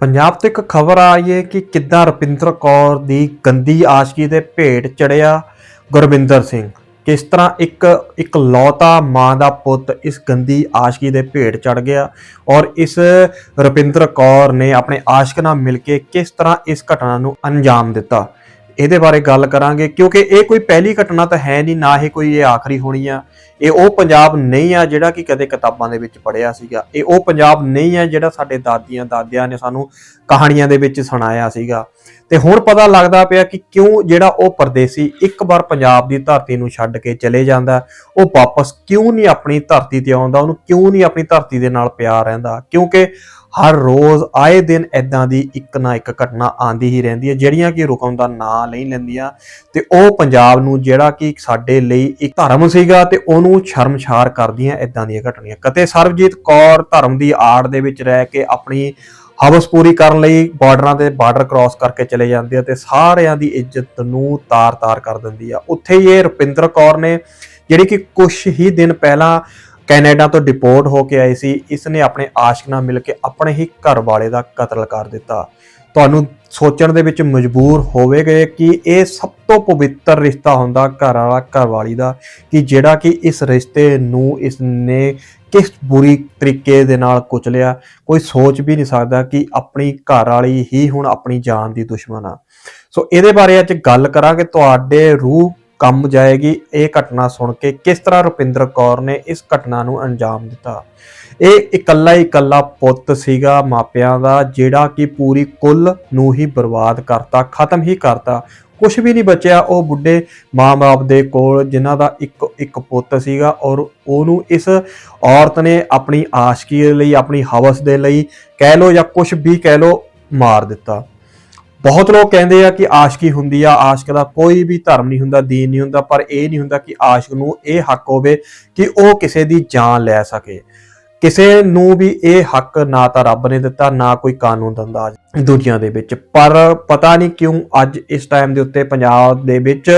ਪੰਜਾਬ ਤੋਂ ਇੱਕ ਖਬਰ ਆਈ ਹੈ ਕਿ ਕਿੱਦਾਂ ਰੁਪਿੰਦਰ ਕੌਰ ਦੀ ਗੰਦੀ ਆਸ਼ਕੀ ਦੇ ਭੇਟ ਚੜਿਆ ਗੁਰਵਿੰਦਰ ਸਿੰਘ। ਕਿਸ ਤਰ੍ਹਾਂ ਇੱਕ ਇੱਕ ਲੌਤਾ ਮਾਂ ਦਾ ਪੁੱਤ ਇਸ ਗੰਦੀ ਆਸ਼ਕੀ ਦੇ ਭੇਟ ਚੜ ਗਿਆ ਔਰ ਇਸ ਰੁਪਿੰਦਰ ਕੌਰ ਨੇ ਆਪਣੇ ਆਸ਼ਕ ਨਾਲ ਮਿਲ ਕੇ ਕਿਸ ਤਰ੍ਹਾਂ ਇਸ ਘਟਨਾ ਨੂੰ ਅੰਜਾਮ ਦਿੱਤਾ? ਇਹਦੇ ਬਾਰੇ ਗੱਲ ਕਰਾਂਗੇ ਕਿਉਂਕਿ ਇਹ ਕੋਈ ਪਹਿਲੀ ਘਟਨਾ ਤਾਂ ਹੈ ਨਹੀਂ, ਨਾ ਹੀ ਕੋਈ ਇਹ ਆਖਰੀ ਹੋਣੀ ਆ। ਇਹ ਉਹ ਪੰਜਾਬ ਨਹੀਂ ਆ ਜਿਹੜਾ ਕਿ ਕਦੇ ਕਿਤਾਬਾਂ ਦੇ ਵਿੱਚ ਪੜਿਆ ਸੀਗਾ। ਇਹ ਉਹ ਪੰਜਾਬ ਨਹੀਂ ਆ ਜਿਹੜਾ ਸਾਡੇ ਦਾਦੀਆਂ ਦਾਦਿਆਂ ਨੇ ਸਾਨੂੰ ਕਹਾਣੀਆਂ ਦੇ ਵਿੱਚ ਸੁਣਾਇਆ ਸੀਗਾ। ਤੇ ਹੁਣ ਪਤਾ ਲੱਗਦਾ ਪਿਆ ਕਿ ਕਿਉਂ ਜਿਹੜਾ ਉਹ ਪਰਦੇਸੀ ਇੱਕ ਵਾਰ ਪੰਜਾਬ ਦੀ ਧਰਤੀ ਨੂੰ ਛੱਡ ਕੇ ਚਲੇ ਜਾਂਦਾ, ਉਹ ਵਾਪਸ ਕਿਉਂ ਨਹੀਂ ਆਪਣੀ ਧਰਤੀ ਤੇ ਆਉਂਦਾ, ਉਹਨੂੰ ਕਿਉਂ ਨਹੀਂ ਆਪਣੀ ਧਰਤੀ ਦੇ ਨਾਲ ਪਿਆਰ ਰਹਿੰਦਾ? ਕਿਉਂਕਿ ਹਰ ਰੋਜ਼ ਆਏ ਦਿਨ ਐਦਾਂ ਦੀ ਇੱਕ ਨਾ ਇੱਕ ਘਟਨਾ ਆਂਦੀ ਹੀ ਰਹਿੰਦੀ ਹੈ, ਜਿਹੜੀਆਂ ਕਿ ਰੁਕਣ ਦਾ ਨਾਂ ਨਹੀਂ ਲੈਂਦੀਆਂ। ਤੇ ਉਹ ਪੰਜਾਬ ਨੂੰ ਜਿਹੜਾ ਕਿ ਸਾਡੇ ਲਈ ਇੱਕ ਧਰਮ ਸੀਗਾ ਤੇ ਉਹਨੂੰ ਸ਼ਰਮਸ਼ਾਰ ਕਰਦੀਆਂ ਐਦਾਂ ਦੀਆਂ ਘਟਨਾਆਂ। ਕਤੇ ਸਰਬਜੀਤ ਕੌਰ ਧਰਮ ਦੀ ਆੜ ਦੇ ਵਿੱਚ ਰਹਿ ਕੇ ਆਪਣੀ ਹਵਸ ਪੂਰੀ ਕਰਨ ਲਈ ਬਾਰਡਰਾਂ ਦੇ ਬਾਰਡਰ ਕ੍ਰਾਸ ਕਰਕੇ ਚਲੇ ਜਾਂਦੇ ਆ ਤੇ ਸਾਰਿਆਂ ਦੀ ਇੱਜ਼ਤ ਨੂੰ ਤਾਰ-ਤਾਰ ਕਰ ਦਿੰਦੀ ਆ। ਉੱਥੇ ਹੀ ਇਹ ਰੁਪਿੰਦਰ ਕੌਰ ਨੇ, ਜਿਹੜੀ ਕਿ ਕੁਝ ਹੀ ਦਿਨ ਪਹਿਲਾਂ ਕੈਨੇਡਾ ਤੋਂ ਡਿਪੋਰਟ ਹੋ ਕੇ ਆਈ ਸੀ। ਇਸ ਨੇ ਆਪਣੇ ਆਸ਼ਕ ਨਾਲ ਮਿਲ ਕੇ ਆਪਣੇ ਹੀ ਘਰ ਵਾਲੇ ਦਾ ਕਤਲ ਕਰ ਦਿੱਤਾ। ਤੁਹਾਨੂੰ ਸੋਚਣ ਦੇ ਵਿੱਚ ਮਜਬੂਰ ਹੋਵੇਗੇ ਕਿ ਇਹ ਸਭ ਤੋਂ ਪਵਿੱਤਰ ਰਿਸ਼ਤਾ ਹੁੰਦਾ ਘਰ ਵਾਲਾ ਘਰ ਵਾਲੀ ਦਾ, ਕਿ ਜਿਹੜਾ ਕਿ ਇਸ ਰਿਸ਼ਤੇ ਨੂੰ ਇਸ ਨੇ ਕਿਸ ਬੁਰੀ ਤਰੀਕੇ ਦੇ ਨਾਲ ਕੁਚਲਿਆ। ਕੋਈ ਸੋਚ ਵੀ ਨਹੀਂ ਸਕਦਾ ਕਿ ਆਪਣੀ ਘਰ ਵਾਲੀ ਹੀ ਹੁਣ ਆਪਣੀ ਜਾਨ ਦੀ ਦੁਸ਼ਮਣ ਆ। ਸੋ ਇਹਦੇ ਬਾਰੇ ਅੱਜ ਗੱਲ ਕਰਾਂਗੇ। ਤੁਹਾਡੇ ਰੂਹ ਕੰਮ ਜਾਏਗੀ। ਇਹ ਘਟਨਾ ਸੁਣ ਕੇ ਕਿਸ ਤਰ੍ਹਾਂ ਰੁਪਿੰਦਰ ਕੌਰ ਨੇ ਇਸ ਘਟਨਾ ਨੂੰ ਅੰਜਾਮ ਦਿੱਤਾ? ਇਹ ਇਕੱਲਾ ਇਕੱਲਾ ਪੁੱਤ ਸੀਗਾ ਮਾਪਿਆਂ ਦਾ, ਜਿਹੜਾ ਕਿ ਪੂਰੀ ਕੁੱਲ ਨੂੰ ਹੀ ਬਰਬਾਦ ਕਰਤਾ, ਖਤਮ ਹੀ ਕਰਤਾ। ਕੁਝ ਵੀ ਨਹੀਂ ਬਚਿਆ, ਉਹ ਬੁੱਢੇ ਮਾਂ-ਬਾਪ ਦੇ ਕੋਲ, ਜਿਨ੍ਹਾਂ ਦਾ ਇੱਕ ਇੱਕ ਪੁੱਤ ਸੀਗਾ ਔਰ ਉਹਨੂੰ ਇਸ ਔਰਤ ਨੇ ਆਪਣੀ ਆਸ਼ਕੀ ਲਈ, ਆਪਣੀ ਹਵਸ ਦੇ ਲਈ, ਕਹਿ ਲੋ ਜਾਂ ਕੁਝ ਵੀ ਕਹਿ ਲੋ ਮਾਰ ਦਿੱਤਾ। ਬਹੁਤ ਲੋਕ ਕਹਿੰਦੇ ਆ ਕਿ ਆਸ਼ਕੀ ਹੁੰਦੀ ਆ, ਆਸ਼ਕ ਦਾ ਕੋਈ ਵੀ ਧਰਮ ਨਹੀਂ ਹੁੰਦਾ, ਦੀਨ ਨਹੀਂ ਹੁੰਦਾ, ਪਰ ਇਹ ਨਹੀਂ ਹੁੰਦਾ ਕਿ ਆਸ਼ਕ ਨੂੰ ਇਹ ਹੱਕ ਹੋਵੇ ਕਿ ਉਹ ਕਿਸੇ ਦੀ ਜਾਨ ਲੈ ਸਕੇ। ਕਿਸੇ ਨੂੰ ਵੀ ਇਹ ਹੱਕ ਨਾ ਤਾਂ ਰੱਬ ਨੇ ਦਿੱਤਾ, ਨਾ ਕੋਈ ਕਾਨੂੰਨ ਦਿੰਦਾ ਅੱਜ ਦੁਨੀਆ ਦੇ ਵਿੱਚ। ਪਰ ਪਤਾ ਨਹੀਂ ਕਿਉਂ ਅੱਜ ਇਸ ਟਾਈਮ ਦੇ ਉੱਤੇ ਪੰਜਾਬ ਦੇ ਵਿੱਚ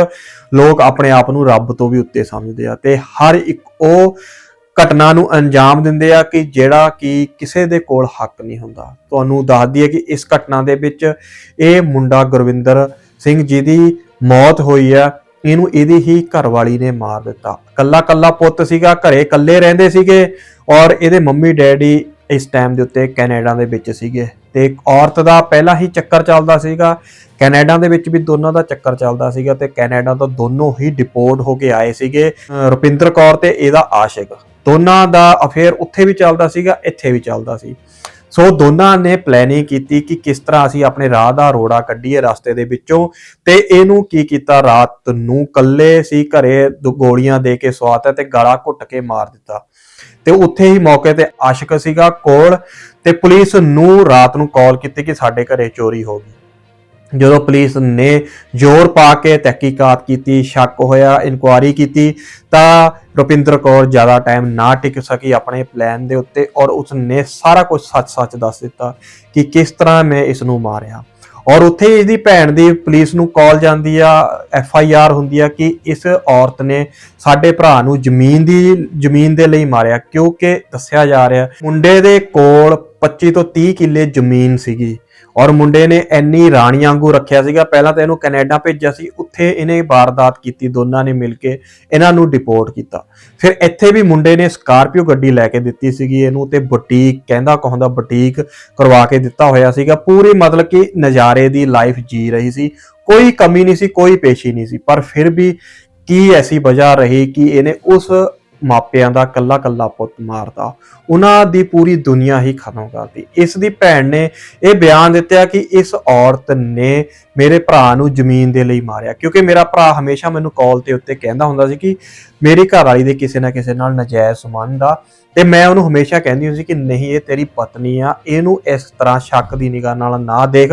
ਲੋਕ ਆਪਣੇ ਆਪ ਨੂੰ ਰੱਬ ਤੋਂ ਵੀ ਉੱਤੇ ਸਮਝਦੇ ਆ ਤੇ ਹਰ ਇੱਕ ਉਹ ਘਟਨਾ ਨੂੰ ਅੰਜਾਮ ਦਿੰਦੇ ਆ ਕਿ ਜਿਹੜਾ ਕਿ ਕਿਸੇ ਦੇ ਕੋਲ ਹੱਕ ਨਹੀਂ ਹੁੰਦਾ। ਤੁਹਾਨੂੰ ਦੱਸ ਦਈਏ ਕਿ ਇਸ ਘਟਨਾ ਦੇ ਵਿੱਚ ਇਹ ਮੁੰਡਾ ਗੁਰਵਿੰਦਰ ਸਿੰਘ ਜੀ ਦੀ ਮੌਤ ਹੋਈ ਆ। ਇਹਨੂੰ ਇਹਦੀ ਹੀ ਘਰਵਾਲੀ ਨੇ ਮਾਰ ਦਿੱਤਾ। ਕੱਲਾ ਕੱਲਾ ਪੁੱਤ ਸੀਗਾ, ਘਰੇ ਇਕੱਲੇ ਰਹਿੰਦੇ ਸੀਗੇ ਔਰ ਇਹਦੇ ਮੰਮੀ ਡੈਡੀ ਇਸ ਟਾਈਮ ਦੇ ਉੱਤੇ ਕੈਨੇਡਾ ਦੇ ਵਿੱਚ ਸੀਗੇ। ਤੇ ਇੱਕ ਔਰਤ ਦਾ ਪਹਿਲਾਂ ਹੀ ਚੱਕਰ ਚੱਲਦਾ ਸੀਗਾ। ਕੈਨੇਡਾ ਦੇ ਵਿੱਚ ਵੀ ਦੋਨਾਂ ਦਾ ਚੱਕਰ ਚੱਲਦਾ ਸੀਗਾ ਤੇ ਕੈਨੇਡਾ ਤੋਂ ਦੋਨੋਂ ਹੀ ਡਿਪੋਰਟ ਹੋ ਕੇ ਆਏ ਸੀਗੇ ਰੁਪਿੰਦਰ ਕੌਰ ਤੇ ਇਹਦਾ ਆਸ਼ਿਕ। ਦੋਨਾਂ ਦਾ ਅਫੇਅਰ ਉੱਥੇ ਵੀ ਚੱਲਦਾ ਸੀਗਾ, ਇੱਥੇ ਵੀ ਚੱਲਦਾ ਸੀ। ਸੋ ਦੋਨਾਂ ਨੇ ਪਲੈਨਿੰਗ ਕੀਤੀ ਕਿ ਕਿਸ ਤਰ੍ਹਾਂ ਅਸੀਂ ਆਪਣੇ ਰਾਹ ਦਾ ਰੋੜਾ ਕੱਢੀਏ ਰਸਤੇ ਦੇ ਵਿੱਚੋਂ। ਤੇ ਇਹਨੂੰ ਕੀ ਕੀਤਾ? ਰਾਤ ਨੂੰ ਕੱਲੇ ਸੀ, ਘਰੇ ਦੋ ਗੋਲੀਆਂ ਦੇ ਕੇ ਸਵਾਤਾ ਤੇ ਗਲਾ ਘੁੱਟ ਕੇ ਮਾਰ ਦਿੱਤਾ। ਤੇ ਉੱਥੇ ਹੀ ਮੌਕੇ ਤੇ ਆਸ਼ਿਕ ਸੀਗਾ ਕੋਲ ਤੇ ਪੁਲਿਸ ਨੂੰ ਰਾਤ ਨੂੰ ਕਾਲ ਕੀਤੀ ਕਿ ਸਾਡੇ ਘਰੇ ਚੋਰੀ ਹੋ ਗਈ। ਜਦੋਂ ਪੁਲਿਸ ਨੇ ਜ਼ੋਰ ਪਾ ਕੇ ਤਹਿਕੀਕਾਤ ਕੀਤੀ, ਸ਼ੱਕ ਹੋਇਆ ਇਨਕੁਆਰੀ ਕੀਤੀ, ਤਾਂ ਰੁਪਿੰਦਰ ਕੌਰ ਜ਼ਿਆਦਾ ਟਾਈਮ ਨਾ ਟਿਕ ਸਕੀ ਆਪਣੇ ਪਲਾਨ ਦੇ ਉੱਤੇ ਔਰ ਉਸਨੇ ਸਾਰਾ ਕੁਝ ਸੱਚ-ਸੱਚ ਦੱਸ ਦਿੱਤਾ ਕਿ ਕਿਸ ਤਰ੍ਹਾਂ ਮੈਂ ਇਸ ਨੂੰ ਮਾਰਿਆ। ਔਰ ਉੱਥੇ ਹੀ ਇਹਦੀ ਭੈਣ ਦੀ ਪੁਲਿਸ ਨੂੰ ਕਾਲ ਜਾਂਦੀ ਆ ਐਫ ਆਈ ਆਰ ਹੁੰਦੀ ਆ ਕਿ ਇਸ ਔਰਤ ਨੇ ਸਾਡੇ ਭਰਾ ਨੂੰ ਜ਼ਮੀਨ ਦੀ, ਜ਼ਮੀਨ ਦੇ ਲਈ ਮਾਰਿਆ ਕਿਉਂਕਿ ਦੱਸਿਆ ਜਾ ਰਿਹਾ ਮੁੰਡੇ ਦੇ ਕੋਲ 25 ਤੋਂ 30 ਕਿੱਲੇ ਜ਼ਮੀਨ ਸੀਗੀ। ਔਰ ਮੁੰਡੇ ਨੇ ਐਨੀ ਰਾਣੀ ਵਾਂਗੂ ਰੱਖਿਆ ਸੀਗਾ, ਪਹਿਲਾਂ ਤਾਂ ਇਹਨੂੰ ਕੈਨੇਡਾ ਭੇਜਿਆ ਸੀ, ਉੱਥੇ ਇਹਨੇ ਵਾਰਦਾਤ ਕੀਤੀ, ਦੋਨਾਂ ਨੇ ਮਿਲ ਕੇ ਇਹਨਾਂ ਨੂੰ ਡਿਪੋਰਟ ਕੀਤਾ। ਫਿਰ ਇੱਥੇ ਵੀ ਮੁੰਡੇ ਨੇ ਸਕਾਰਪੀਓ ਗੱਡੀ ਲੈ ਕੇ ਦਿੱਤੀ ਸੀਗੀ ਇਹਨੂੰ ਤੇ ਬੁਟੀਕ, ਕਹਿੰਦਾ ਕਹੁੰਦਾ ਬੁਟੀਕ ਕਰਵਾ ਕੇ ਦਿੱਤਾ ਹੋਇਆ ਸੀਗਾ। ਪੂਰੀ ਮਤਲਬ ਕਿ ਨਜ਼ਾਰੇ ਦੀ ਲਾਈਫ ਜੀ ਰਹੀ ਸੀ, ਕੋਈ ਕਮੀ ਨਹੀਂ ਸੀ, ਕੋਈ ਪੇਸ਼ੀ ਨਹੀਂ ਸੀ, ਪਰ ਫਿਰ ਵੀ ਕੀ ਐਸੀ ਵਜ੍ਹਾ ਰਹੀ ਕਿ ਇਹਨੇ ਉਸ ਮਾਪਿਆਂ ਦਾ ਕੱਲਾ ਕੱਲਾ ਪੁੱਤ ਮਾਰਦਾ, ਉਹਨਾਂ ਦੀ ਪੂਰੀ ਦੁਨੀਆ ਹੀ ਖਤਮ ਕਰਦੀ ਇਸ ਦੀ ਭੈਣ ਨੇ ਇਹ ਬਿਆਨ ਦਿੱਤਾ ਕਿ ਇਸ ਔਰਤ ਨੇ ਮੇਰੇ ਭਰਾ ਨੂੰ ਜ਼ਮੀਨ ਦੇ ਲਈ ਮਾਰਿਆ, ਕਿਉਂਕਿ ਮੇਰਾ ਭਰਾ ਹਮੇਸ਼ਾ ਮੈਨੂੰ ਕਾਲ ਤੇ ਉੱਤੇ ਕਹਿੰਦਾ ਹੁੰਦਾ ਸੀ ਕਿ ਮੇਰੀ ਘਰ ਵਾਲੀ ਦੇ ਕਿਸੇ ਨਾ ਕਿਸੇ ਨਾਲ ਨਜਾਇਜ਼ ਸੰਬੰਧ ਆ, ਤੇ ਮੈਂ ਉਹਨੂੰ ਹਮੇਸ਼ਾ ਕਹਿੰਦੀ ਹੁੰਦੀ ਸੀ ਕਿ ਨਹੀਂ, ਇਹ ਤੇਰੀ ਪਤਨੀ ਆ, ਇਹਨੂੰ ਇਸ ਤਰ੍ਹਾਂ ਸ਼ੱਕ ਦੀ ਨਿਗਾਹ ਨਾਲ ਨਾ ਦੇਖ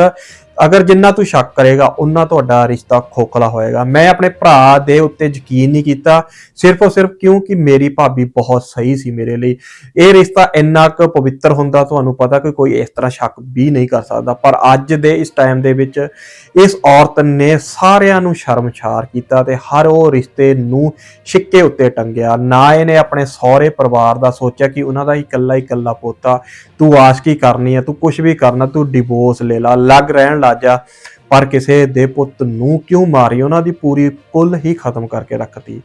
ਅਗਰ ਜਿੰਨਾ ਤੂੰ ਸ਼ੱਕ ਕਰੇਗਾ ਉਹਨਾਂ ਤੁਹਾਡਾ ਰਿਸ਼ਤਾ ਖੋਖਲਾ ਹੋਏਗਾ। ਮੈਂ ਆਪਣੇ ਭਰਾ ਦੇ ਉੱਤੇ ਯਕੀਨ ਨਹੀਂ ਕੀਤਾ। ਸਿਰਫ ਔਰ ਸਿਰਫ ਕਿਉਂਕਿ ਮੇਰੀ ਭਾਬੀ ਬਹੁਤ ਸਹੀ ਸੀ ਮੇਰੇ ਲਈ। ਇਹ ਰਿਸ਼ਤਾ ਇੰਨਾ ਕੁ ਪਵਿੱਤਰ ਹੁੰਦਾ, ਤੁਹਾਨੂੰ ਪਤਾ ਕਿ ਕੋਈ ਇਸ ਤਰ੍ਹਾਂ ਸ਼ੱਕ ਵੀ ਨਹੀਂ ਕਰ ਸਕਦਾ। ਪਰ ਅੱਜ ਦੇ ਇਸ ਟਾਈਮ ਦੇ ਵਿੱਚ ਇਸ ਔਰਤ ਨੇ ਸਾਰਿਆਂ ਨੂੰ ਸ਼ਰਮਸ਼ਾਰ ਕੀਤਾ ਤੇ ਹਰ ਉਹ ਰਿਸ਼ਤੇ ਨੂੰ ਛਿੱਕੇ ਉੱਤੇ ਟੰਗਿਆ। ਨਾ ਇਹਨੇ ਆਪਣੇ ਸਹੁਰੇ ਪਰਿਵਾਰ ਦਾ ਸੋਚਿਆ ਕਿ ਉਹਨਾਂ ਦਾ ਹੀ ਇਕੱਲਾ ਹੀ ਇਕੱਲਾ ਪੋਤਾ, ਤੂੰ ਆਸ਼ਕੀ ਕਰਨੀ ਹੈ, ਤੂੰ ਕੁਝ ਵੀ ਕਰਨਾ, ਤੂੰ ਡਿਵੋਰਸ ਲੈ ਲਾ। ਲੱਗ ਰਹਿਣ ਲੱਗ ਪਰ ਕਿਸੇ ਦੇ ਪੁੱਤ ਨੂੰ ਕਿਉਂ ਮਾਰੀ? ਉਹਨਾਂ ਦੀ ਪੂਰੀ ਕੁੱਲ ਹੀ ਖਤਮ ਕਰਕੇ ਰੱਖਤੀ।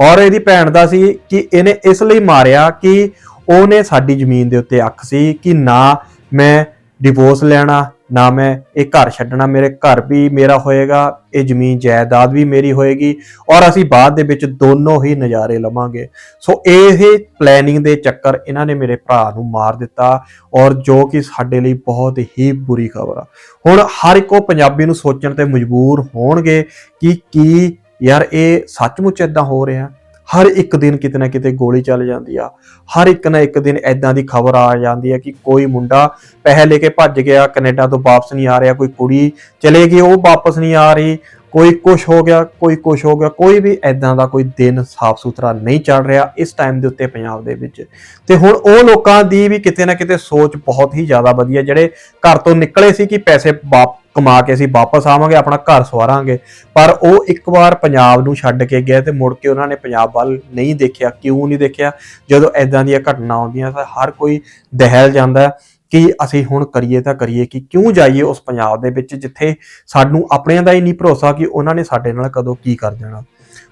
ਔਰ ਇਹਦੀ ਭੈਣ ਦਾ ਸੀ ਕਿ ਇਹਨੇ ਇਸ ਲਈ ਮਾਰਿਆ ਕਿ ਉਹਨੇ ਸਾਡੀ ਜ਼ਮੀਨ ਦੇ ਉੱਤੇ ਅੱਖ ਸੀ ਕਿ ਨਾ ਮੈਂ ਡਿਵੋਰਸ ਲੈਣਾ ਨਾ ਮੈਂ ਇਹ ਘਰ ਛੱਡਣਾ, ਮੇਰੇ ਘਰ ਵੀ ਮੇਰਾ ਹੋਏਗਾ, ਇਹ ਜ਼ਮੀਨ ਜਾਇਦਾਦ ਵੀ ਮੇਰੀ ਹੋਏਗੀ ਔਰ ਅਸੀਂ ਬਾਅਦ ਦੇ ਵਿੱਚ ਦੋਨੋਂ ਹੀ ਨਜ਼ਾਰੇ ਲਵਾਂਗੇ। ਸੋ ਇਹ ਪਲੈਨਿੰਗ ਦੇ ਚੱਕਰ ਇਹਨਾਂ ਨੇ ਮੇਰੇ ਭਰਾ ਨੂੰ ਮਾਰ ਦਿੱਤਾ ਔਰ ਜੋ ਕਿ ਸਾਡੇ ਲਈ ਬਹੁਤ ਹੀ ਬੁਰੀ ਖਬਰ ਆ। ਹੁਣ ਹਰ ਇੱਕੋ ਪੰਜਾਬੀ ਨੂੰ ਸੋਚਣ ਤੇ ਮਜਬੂਰ ਹੋਣਗੇ ਕਿ ਕੀ ਯਾਰ ਇਹ ਸੱਚਮੁੱਚ ਇਦਾਂ ਹੋ ਰਿਹਾ? ਹਰ ਇੱਕ ਦਿਨ ਕਿਤੇ ਨਾ ਕਿਤੇ ਗੋਲੀ ਚੱਲ ਜਾਂਦੀ ਆ। ਹਰ ਇੱਕ ਨਾ ਇੱਕ ਦਿਨ ਐਦਾਂ ਦੀ ਖਬਰ ਆ ਜਾਂਦੀ ਹੈ ਕਿ ਕੋਈ ਮੁੰਡਾ ਪੈਸੇ ਲੈ ਕੇ ਭੱਜ ਗਿਆ, ਕੈਨੇਡਾ ਤੋਂ ਵਾਪਸ ਨਹੀਂ ਆ ਰਿਹਾ, ਕੋਈ ਕੁੜੀ ਚਲੇ ਗਈ, ਉਹ ਵਾਪਸ ਨਹੀਂ ਆ ਰਹੀ। ਕੋਈ ਕੁਛ ਹੋ ਗਿਆ, ਕੋਈ ਕੁਛ ਹੋ ਗਿਆ, ਕੋਈ ਵੀ ਐਦਾਂ ਦਾ ਕੋਈ ਦਿਨ ਸਾਫ਼ ਸੁਥਰਾ ਨਹੀਂ ਚੱਲ ਰਿਹਾ ਇਸ ਟਾਈਮ ਦੇ ਉੱਤੇ ਪੰਜਾਬ ਦੇ ਵਿੱਚ। ਤੇ ਹੁਣ ਉਹ ਲੋਕਾਂ ਦੀ ਵੀ ਕਿਤੇ ਨਾ ਕਿਤੇ ਸੋਚ ਬਹੁਤ ਹੀ ਜ਼ਿਆਦਾ ਵਧੀਆ, ਜਿਹੜੇ ਘਰ ਤੋਂ ਨਿਕਲੇ ਸੀ ਕਿ ਪੈਸੇ ਵਾਪ, ਕਮਾ ਕੇ ਅਸੀਂ ਵਾਪਸ ਆਵਾਂਗੇ, ਆਪਣਾ ਘਰ ਸਵਾਰਾਂਗੇ, ਪਰ ਉਹ ਇੱਕ ਵਾਰ ਪੰਜਾਬ ਨੂੰ ਛੱਡ ਕੇ ਗਏ ਤੇ ਮੁੜ ਕੇ ਉਹਨਾਂ ਨੇ ਪੰਜਾਬ ਵੱਲ ਨਹੀਂ ਦੇਖਿਆ, ਕਿਉਂ ਨਹੀਂ ਦੇਖਿਆ? ਜਦੋਂ ਐਦਾਂ ਦੀਆਂ ਘਟਨਾ ਆਉਂਦੀਆਂ ਤਾਂ ਹਰ ਕੋਈ ਦਹਿਲ ਜਾਂਦਾ। ਕਿ ਅਸੀਂ ਹੁਣ ਕਰੀਏ ਤਾਂ ਕਰੀਏ ਕਿ ਕਿਉਂ ਜਾਈਏ ਉਸ ਪੰਜਾਬ ਦੇ ਵਿੱਚ ਜਿੱਥੇ ਸਾਨੂੰ ਆਪਣਿਆਂ ਦਾ ਹੀ ਨਹੀਂ ਭਰੋਸਾ ਕਿ ਉਹਨਾਂ ਨੇ ਸਾਡੇ ਨਾਲ ਕਦੋਂ ਕੀ ਕਰ ਦੇਣਾ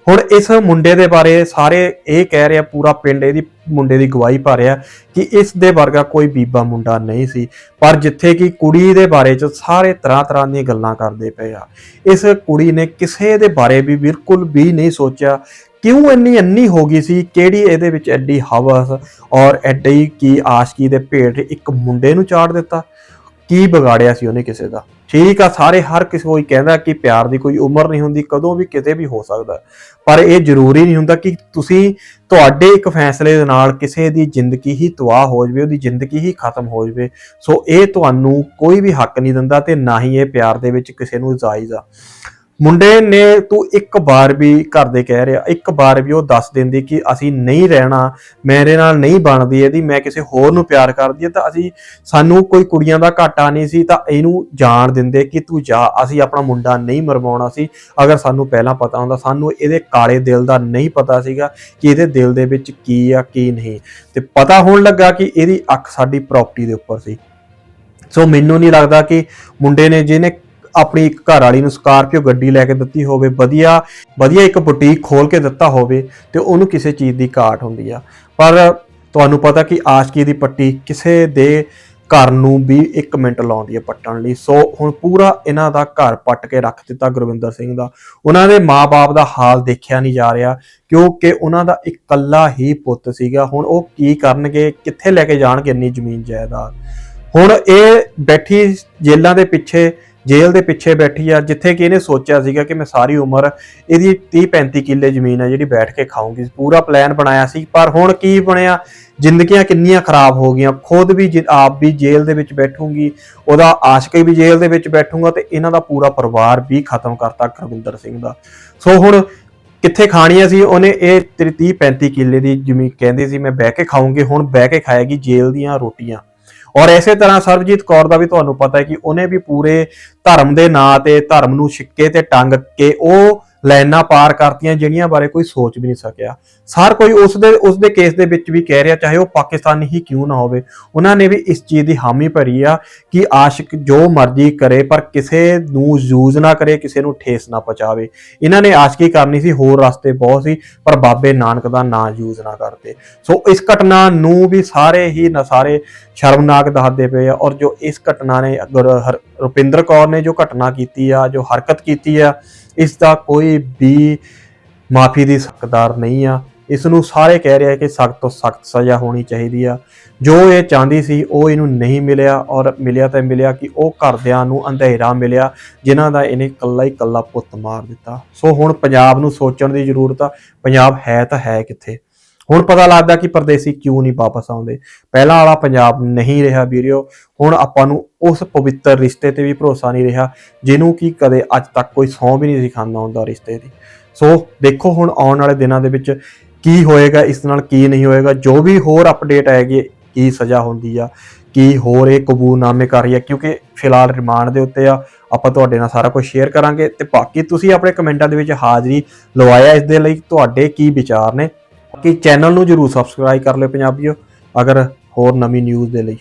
ਹੁਣ ਇਸ ਮੁੰਡੇ ਦੇ ਬਾਰੇ ਸਾਰੇ ਇਹ ਕਹਿ ਰਿਹਾ ਪੂਰਾ ਪਿੰਡ ਇਹਦੀ ਮੁੰਡੇ ਦੀ ਗਵਾਹੀ ਭਰ ਰਿਹਾ ਕਿ ਇਸ ਦੇ ਵਰਗਾ ਕੋਈ ਬੀਬਾ ਮੁੰਡਾ ਨਹੀਂ ਸੀ। ਪਰ ਜਿੱਥੇ ਕਿ ਕੁੜੀ ਦੇ ਬਾਰੇ ਚ ਸਾਰੇ ਤਰ੍ਹਾਂ ਤਰ੍ਹਾਂ ਦੀਆਂ ਗੱਲਾਂ ਕਰਦੇ ਪਏ ਆ। ਇਸ ਕੁੜੀ ਨੇ ਕਿਸੇ ਦੇ ਬਾਰੇ ਵੀ ਬਿਲਕੁਲ ਵੀ ਨਹੀਂ ਸੋਚਿਆ ਕਿਉਂ ਇੰਨੀ ਅੰਨੀ ਹੋ ਗਈ ਸੀ? ਕਿਹੜੀ ਇਹਦੇ ਵਿੱਚ ਐਡੀ ਹਵਸ ਔਰ ਐਡੀ ਕੀ ਆਸ਼ਕੀ ਦੇ ਭੇਟ ਇੱਕ ਮੁੰਡੇ ਨੂੰ ਚਾੜ ਦਿੱਤਾ? ਕੀ ਵਿਗਾੜਿਆ ਸੀ ਉਹਨੇ ਕਿਸੇ ਦਾ? ਠੀਕ ਆ, ਸਾਰੇ ਹਰ ਕਿਸੇ ਕੋਈ ਕਹਿੰਦਾ ਕਿ ਪਿਆਰ ਦੀ ਕੋਈ ਉਮਰ ਨਹੀਂ ਹੁੰਦੀ, ਕਦੋਂ ਵੀ ਕਿਤੇ ਵੀ ਹੋ ਸਕਦਾ। ਪਰ ਇਹ ਜ਼ਰੂਰੀ ਨਹੀਂ ਹੁੰਦਾ ਕਿ ਤੁਸੀਂ ਤੁਹਾਡੇ ਇੱਕ ਫੈਸਲੇ ਦੇ ਨਾਲ ਕਿਸੇ ਦੀ ਜ਼ਿੰਦਗੀ ਹੀ ਤਬਾਹ ਹੋ ਜਾਵੇ, ਉਹਦੀ ਜ਼ਿੰਦਗੀ ਹੀ ਖਤਮ ਹੋ ਜਾਵੇ। ਸੋ ਇਹ ਤੁਹਾਨੂੰ ਕੋਈ ਵੀ ਹੱਕ ਨਹੀਂ ਦਿੰਦਾ ਤੇ ਨਾ ਹੀ ਇਹ ਪਿਆਰ ਦੇ ਵਿੱਚ ਕਿਸੇ ਨੂੰ ਜਾਇਜ਼। ਆ ਮੁੰਡੇ ਨੇ ਤੂੰ ਇੱਕ ਵਾਰ ਵੀ ਘਰ ਦੇ ਕਹਿ ਰਿਹਾ, ਇੱਕ ਵਾਰ ਵੀ ਉਹ ਦੱਸ ਦਿੰਦੀ ਕਿ ਅਸੀਂ ਨਹੀਂ ਰਹਿਣਾ, ਮੇਰੇ ਨਾਲ ਨਹੀਂ ਬਣਦੀ ਇਹਦੀ, ਮੈਂ ਕਿਸੇ ਹੋਰ ਨੂੰ ਪਿਆਰ ਕਰਦੀ ਹਾਂ, ਤਾਂ ਅਸੀਂ, ਸਾਨੂੰ ਕੋਈ ਕੁੜੀਆਂ ਦਾ ਘਾਟਾ ਨਹੀਂ ਸੀ, ਤਾਂ ਇਹਨੂੰ ਜਾਣ ਦਿੰਦੇ ਕਿ ਤੂੰ ਜਾ, ਅਸੀਂ ਆਪਣਾ ਮੁੰਡਾ ਨਹੀਂ ਮਰਵਾਉਣਾ ਸੀ। ਅਗਰ ਸਾਨੂੰ ਪਹਿਲਾਂ ਪਤਾ ਹੁੰਦਾ, ਸਾਨੂੰ ਇਹਦੇ ਕਾਲੇ ਦਿਲ ਦਾ ਨਹੀਂ ਪਤਾ ਸੀਗਾ ਕਿ ਇਹਦੇ ਦਿਲ ਦੇ ਵਿੱਚ ਕੀ ਆ, ਕੀ ਨਹੀਂ। ਤੇ ਪਤਾ ਹੋਣ ਲੱਗਾ ਕਿ ਇਹਦੀ ਅੱਖ ਸਾਡੀ ਪ੍ਰਾਪਰਟੀ ਦੇ ਉੱਪਰ ਸੀ। ਸੋ ਮੈਨੂੰ ਨਹੀਂ ਲੱਗਦਾ ਕਿ ਮੁੰਡੇ ਨੇ ਜਿਹਨੇ ਆਪਣੀ ਇੱਕ ਘਰ ਵਾਲੀ ਨੂੰ ਸਕਾਰਪੀਓ ਗੱਡੀ ਲੈ ਕੇ ਦਿੱਤੀ ਹੋਵੇ, ਵਧੀਆ ਵਧੀਆ ਇੱਕ ਬੁਟੀਕ ਖੋਲ ਕੇ ਦਿੱਤਾ ਹੋਵੇ ਤੇ ਉਹਨੂੰ ਕਿਸੇ ਚੀਜ਼ ਦੀ ਘਾਟ ਹੁੰਦੀ ਆ। ਪਰ ਤੁਹਾਨੂੰ ਪਤਾ ਕਿ ਆਸ਼ਕੀ ਦੀ ਪੱਟੀ ਕਿਸੇ ਦੇ ਘਰ ਨੂੰ ਵੀ 1 ਮਿੰਟ ਲਾਉਂਦੀ ਹੈ ਪੱਟਣ ਲਈ। ਸੋ ਹੁਣ ਪੂਰਾ ਇਹਨਾਂ ਦਾ ਘਰ ਪੱਟ ਕੇ ਰੱਖ ਦਿੱਤਾ ਗੁਰਵਿੰਦਰ ਸਿੰਘ ਦਾ। ਉਹਨਾਂ ਦੇ ਮਾਪੇ ਦਾ ਹਾਲ ਦੇਖਿਆ ਨਹੀਂ ਜਾ ਰਿਹਾ ਕਿਉਂਕਿ ਉਹਨਾਂ ਦਾ ਇਕੱਲਾ ਹੀ ਪੁੱਤ ਸੀਗਾ। ਹੁਣ ਉਹ ਕੀ ਕਰਨਗੇ, ਕਿੱਥੇ ਲੈ ਕੇ ਜਾਣਗੇ ਇੰਨੀ ਜ਼ਮੀਨ ਜਾਇਦਾਦ? ਹੁਣ ਇਹ ਬੈਠੀ ਜੇਲਾਂ ਦੇ ਪਿੱਛੇ ਜੇਲ੍ਹ ਦੇ ਪਿੱਛੇ ਬੈਠੀ ਆ, ਜਿੱਥੇ ਕਿ ਇਹਨੇ ਸੋਚਿਆ ਸੀਗਾ ਕਿ ਮੈਂ ਸਾਰੀ ਉਮਰ ਇਹਦੀ 30 35 ਕਿੱਲੇ ਜ਼ਮੀਨ ਆ ਜਿਹੜੀ ਬੈਠ ਕੇ ਖਾਊਂਗੀ। ਪੂਰਾ ਪਲਾਨ ਬਣਾਇਆ ਸੀ, ਪਰ ਹੁਣ ਕੀ ਬਣਿਆ? ਜ਼ਿੰਦਗੀਆਂ ਕਿੰਨੀਆਂ ਖਰਾਬ ਹੋ ਗਈਆਂ। ਖੁਦ ਵੀ ਜੇ- ਆਪ ਵੀ ਜੇਲ੍ਹ ਦੇ ਵਿੱਚ ਬੈਠੂਗੀ, ਉਹਦਾ ਆਸ਼ਕ ਵੀ ਜੇਲ੍ਹ ਦੇ ਵਿੱਚ ਬੈਠੂਗਾ ਤੇ ਇਹਨਾਂ ਦਾ ਪੂਰਾ ਪਰਿਵਾਰ ਵੀ ਖਤਮ ਕਰਤਾ ਗੁਰਵਿੰਦਰ ਸਿੰਘ ਦਾ। ਸੋ ਹੁਣ ਕਿੱਥੇ ਖਾਣੀਆਂ ਸੀ? ਉਹਨੇ ਇਹ ਤੇਰੀ 30 35 ਕਿੱਲੇ ਦੀ ਜ਼ਮੀਨ ਕਹਿੰਦੀ ਸੀ, ਮੈਂ ਬਹਿ ਕੇ ਖਾਊਂਗੀ, ਹੁਣ ਬਹਿ ਕੇ ਖਾਏਗੀ ਜੇਲ੍ਹ ਦੀਆਂ ਰੋਟੀਆਂ। ਔਰ ਇਸੇ ਤਰ੍ਹਾਂ ਸਰਬਜੀਤ ਕੌਰ ਦਾ ਵੀ ਤੁਹਾਨੂੰ ਪਤਾ ਹੈ ਕਿ ਉਹਨੇ ਵੀ ਪੂਰੇ ਧਰਮ ਦੇ ਨਾਂ ਤੇ ਧਰਮ ਨੂੰ ਛਿੱਕੇ ਤੇ ਟੰਗ ਕੇ ਉਹ ਲਾਈਨਾਂ ਪਾਰ ਕਰਤੀਆਂ ਜਿਹੜੀਆਂ ਬਾਰੇ ਕੋਈ ਸੋਚ ਵੀ ਨਹੀਂ ਸਕਿਆ। ਸਾਰ ਕੋਈ ਉਸ ਦੇ ਉਸ ਦੇ ਕੇਸ ਦੇ ਵਿੱਚ ਵੀ ਕਹਿ ਰਿਹਾ, ਚਾਹੇ ਉਹ ਪਾਕਿਸਤਾਨੀ ਹੀ ਕਿਉਂ ਨਾ ਹੋਵੇ, ਉਹਨਾਂ ਨੇ ਵੀ ਇਸ ਚੀਜ਼ ਦੀ ਹਾਮੀ ਭਰੀ ਆ ਕਿ ਆਸ਼ਿਕ ਜੋ ਮਰਜ਼ੀ ਕਰੇ, ਪਰ ਕਿਸੇ ਨੂੰ ਯੂਜ਼ ਨਾ ਕਰੇ, ਕਿਸੇ ਨੂੰ ਠੇਸ ਨਾ ਪਹੁੰਚਾਵੇ। ਇਹਨਾਂ ਨੇ ਆਸ਼ਕੀ ਕਰਨੀ ਸੀ, ਹੋਰ ਰਸਤੇ ਬਹੁਤ ਸੀ, ਪਰ ਬਾਬੇ ਨਾਨਕ ਦਾ ਨਾਂ ਯੂਜ਼ ਨਾ ਕਰਦੇ। ਸੋ ਇਸ ਘਟਨਾ ਨੂੰ ਵੀ ਸਾਰੇ ਹੀ ਨਸਾਰੇ ਸ਼ਰਮਨਾਕ ਦੱਸਦੇ ਪਏ ਆ, ਔਰ ਜੋ ਇਸ ਘਟਨਾ ਨੇ ਹਰ- ਰੁਪਿੰਦਰ ਕੌਰ ਨੇ ਜੋ ਘਟਨਾ ਕੀਤੀ ਆ, ਜੋ ਹਰਕਤ ਕੀਤੀ ਆ ਇਸ ਦਾ ਕੋਈ ਵੀ ਮਾਫੀ ਦੀ ਹੱਕਦਾਰ ਨਹੀਂ ਆ। ਇਸ ਨੂੰ ਸਾਰੇ ਕਹਿ ਰਿਹਾ ਕਿ ਸਖਤ ਤੋਂ ਸਖਤ ਸਜ਼ਾ ਹੋਣੀ ਚਾਹੀਦੀ ਆ। ਜੋ ਇਹ ਚਾਹੁੰਦੀ ਸੀ, ਉਹ ਇਹਨੂੰ ਨਹੀਂ ਮਿਲਿਆ ਔਰ ਮਿਲਿਆ ਤਾਂ ਮਿਲਿਆ ਕਿ ਉਹ ਘਰਦਿਆਂ ਨੂੰ ਅੰਧੇਰਾ ਮਿਲਿਆ, ਜਿਨ੍ਹਾਂ ਦਾ ਇਹਨੇ ਕੱਲਾ ਹੀ ਕੱਲਾ ਪੁੱਤ ਮਾਰ ਦਿੱਤਾ। ਸੋ ਹੁਣ ਪੰਜਾਬ ਨੂੰ ਸੋਚਣ ਦੀ ਜ਼ਰੂਰਤ ਆ। ਪੰਜਾਬ ਹੈ ਤਾਂ ਹੈ ਕਿੱਥੇ? ਹੁਣ ਪਤਾ ਲੱਗਦਾ ਕਿ ਪਰਦੇਸੀ ਕਿਉਂ ਨਹੀਂ ਵਾਪਸ ਆਉਂਦੇ। ਪਹਿਲਾਂ ਵਾਲਾ ਪੰਜਾਬ ਨਹੀਂ ਰਿਹਾ ਵੀਰਿਓ ਹੁਣ ਆਪਾਂ ਨੂੰ ਉਸ ਪਵਿੱਤਰ ਰਿਸ਼ਤੇ ਤੇ ਵੀ ਭਰੋਸਾ ਨਹੀਂ ਰਿਹਾ, ਜਿਹਨੂੰ ਕਿ ਕਦੇ ਅੱਜ ਤੱਕ ਕੋਈ ਸੌਂ ਵੀ ਨਹੀਂ ਸਿਖਾਉਂਦਾ ਹੁੰਦਾ ਰਿਸ਼ਤੇ ਦੀ। ਸੋ ਦੇਖੋ ਹੁਣ ਆਉਣ ਵਾਲੇ ਦਿਨਾਂ ਦੇ ਵਿੱਚ ਕੀ ਹੋਏਗਾ, ਇਸ ਨਾਲ ਕੀ ਨਹੀਂ ਹੋਏਗਾ, ਜੋ ਵੀ ਹੋਰ ਅਪਡੇਟ ਆਏਗੀ, ਕੀ ਸਜ਼ਾ ਹੁੰਦੀ ਆ, ਕੀ ਹੋਰ ਇਹ ਕਬੂਲਨਾਮੇ ਕਰ ਰਹੀ ਹੈ ਕਿਉਂਕਿ ਫਿਲਹਾਲ ਰਿਮਾਂਡ ਦੇ ਉੱਤੇ ਆ, ਆਪਾਂ ਤੁਹਾਡੇ ਨਾਲ ਸਾਰਾ ਕੁਝ ਸ਼ੇਅਰ ਕਰਾਂਗੇ। ਤੇ ਬਾਕੀ ਤੁਸੀਂ ਆਪਣੇ ਕਮੈਂਟਾਂ ਦੇ ਵਿੱਚ ਹਾਜ਼ਰੀ ਲਵਾਇਆ ਇਸ ਦੇ ਲਈ ਤੁਹਾਡੇ ਕੀ ਵਿਚਾਰ ਨੇ ਕਿ ਚੈਨਲ ਨੂੰ ਜਰੂਰ ਸਬਸਕ੍ਰਾਈਬ ਕਰ ਲਿਓ ਪੰਜਾਬੀਓ ਅਗਰ ਹੋਰ ਨਵੀਂ ਨਿਊਜ਼ ਦੇ ਲਈ।